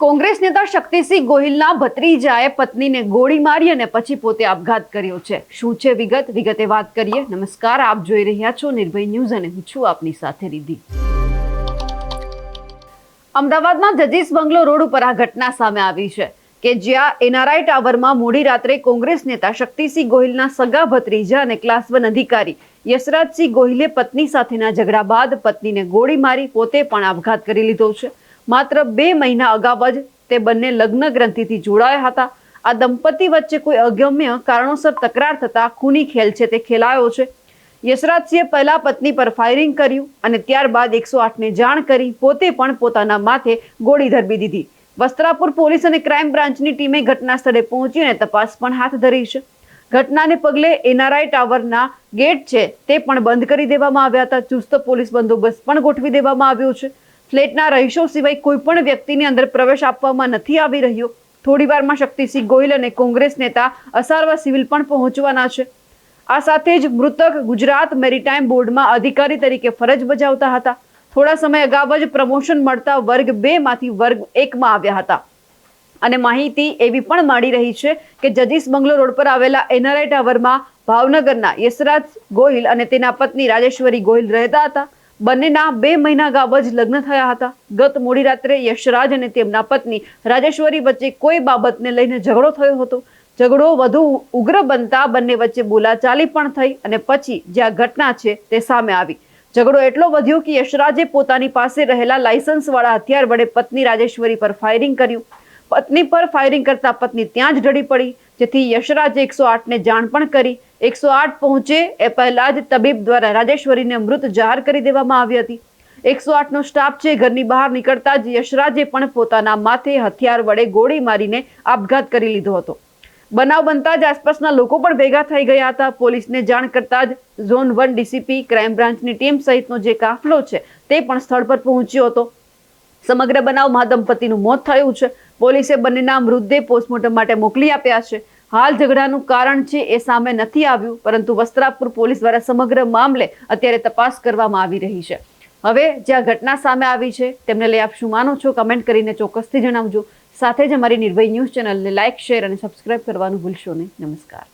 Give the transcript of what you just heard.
કોંગ્રેસ નેતા શક્તિસિંહ ગોહિલના ભત્રીજાએ પત્નીને ગોળી મારી અને પછી પોતે આપઘાત કર્યો છે. શું છે વિગત? વિગતે વાત કરીએ. નમસ્કાર, આપ જોઈ રહ્યા છો નિર્ભય ન્યૂઝ અને હું છું આપની સાથે રીધિ અમદાવાદમાં જજીસ બંગલો રોડ ઉપર આ ઘટના સામે આવી છે કે જ્યાં એનઆરઆઈ ટાવરમાં મોડી રાત્રે કોંગ્રેસ નેતા શક્તિસિંહ ગોહિલના સગા ભત્રીજા અને ક્લાસ વન અધિકારી યશરાજસિંહ ગોહિલે પત્ની સાથેના ઝઘડા બાદ પત્નીને ગોળી મારી પોતે પણ આપઘાત કરી લીધો છે. માત્ર બે મહિના અગાઉ જ તે બંને લગ્ન ગ્રંથિથી જોડાયા હતા. આ દંપતી વચ્ચે કોઈ અગમ્ય કારણોસર તકરાર થતા ખૂની ખેલ છે તે ખેલાયો છે. યશરાજસિંહે પહેલા પત્ની પર ફાયરિંગ કર્યું અને ત્યારબાદ એકસો આઠને જાણ કરી પોતે પણ પોતાના માથે ગોળી ધરબી દીધી. વસ્ત્રાપુર પોલીસ અને ક્રાઇમ બ્રાન્ચની ટીમે ઘટના સ્થળે પહોંચી અને તપાસ પણ હાથ ધરી છે. ઘટનાને પગલે એનઆરઆઈ ટાવરના ગેટ છે તે પણ બંધ કરી દેવામાં આવ્યા હતા. ચુસ્ત પોલીસ બંદોબસ્ત પણ ગોઠવી દેવામાં આવ્યો છે. ફ્લેટના રહીશો સિવાય કોઈ પણ વ્યક્તિની અંદર પ્રવેશ આપવામાં નથી આવી રહ્યો. થોડીવારમાં શક્તિસિંહ ગોહિલ અને કોંગ્રેસ નેતા અસારવા સિવિલ પણ પહોંચવાના છે. આ સાથે જ મૃતક ગુજરાત મેરીટાઈમ બોર્ડમાં અધિકારી તરીકે ફરજ બજાવતા હતા. થોડા સમય અગાઉ જ પ્રમોશન મળતા વર્ગ બે માંથી વર્ગ એકમાં આવ્યા હતા. અને માહિતી એવી પણ મળી રહી છે કે જજીસ બંગલો રોડ પર આવેલા એનઆરઆઈ ટાવરમાં ભાવનગરના યશરાજ ગોહિલ અને તેના પત્ની રાજેશ્વરી ગોહિલ રહેતા હતા. બંનેના બે મહિના અગાઉ જ લગ્ન થયા હતા. ગત મોડી રાત્રે યશરાજ અને તેમના પત્ની રાજેશ્વરી વચ્ચે કોઈ બાબતને લઈને ઝઘડો થયો હતો. ઝઘડો વધુ ઉગ્ર બનતા બંને વચ્ચે બોલાચાલી પણ થઈ અને પછી જે આ ઘટના છે તે સામે આવી. ઝઘડો એટલો વધ્યો કે યશરાજે પોતાની પાસે રહેલા લાયસન્સવાળા હથિયાર વડે પત્ની રાજેશ્વરી પર ફાયરિંગ કર્યું. પત્ની પર ફાયરિંગ કરતા પત્ની ત્યાં જ ઢળી પડી, જેથી યશરાજે એકસો આઠને જાણ પણ કરી એકસો આઠ પહોંચે એ પહેલા જ તબીબ દ્વારા રાજેશ્વરીને મૃત જાહેર કરી દેવામાં આવી હતી. એકસો આઠનો સ્ટાફ છે, ઘરની બહાર નીકળતા જ યશરાજે પણ પોતાના માથે હથિયાર વડે ગોળી મારીને આપઘાત કરી લીધો હતો. બનાવ બનતા જ આસપાસના લોકો પણ ભેગા થઈ ગયા હતા. પોલીસને જાણ કરતા જ ઝોન વન ડીસીપી ક્રાઇમ બ્રાન્ચની ટીમ સહિતનો જે કાફલો છે, તે પણ સ્થળ પર પહોંચ્યો હતો. સમગ્ર બનાવમાં દંપતીનું મોત થયું છે. પોલીસે બંનેના મૃતદેહ પોસ્ટમોર્ટમ માટે મોકલી આપ્યા છે. હાલ ઝઘડાનું કારણ છે એ સામે નથી આવ્યું, પરંતુ વસ્ત્રાપુર પોલીસ દ્વારા સમગ્ર મામલે અત્યારે તપાસ કરવામાં આવી રહી છે. હવે જ્યાં ઘટના સામે આવી છે, તેમને લઈ આપ શું માનો છો? કમેન્ટ કરીને ચોક્કસથી જણાવજો. સાથે જ અમારી નિર્ભય ન્યૂઝ ચેનલને લાઇક શેર અને સબસ્ક્રાઇબ કરવાનું ભૂલશો નહીં. નમસ્કાર.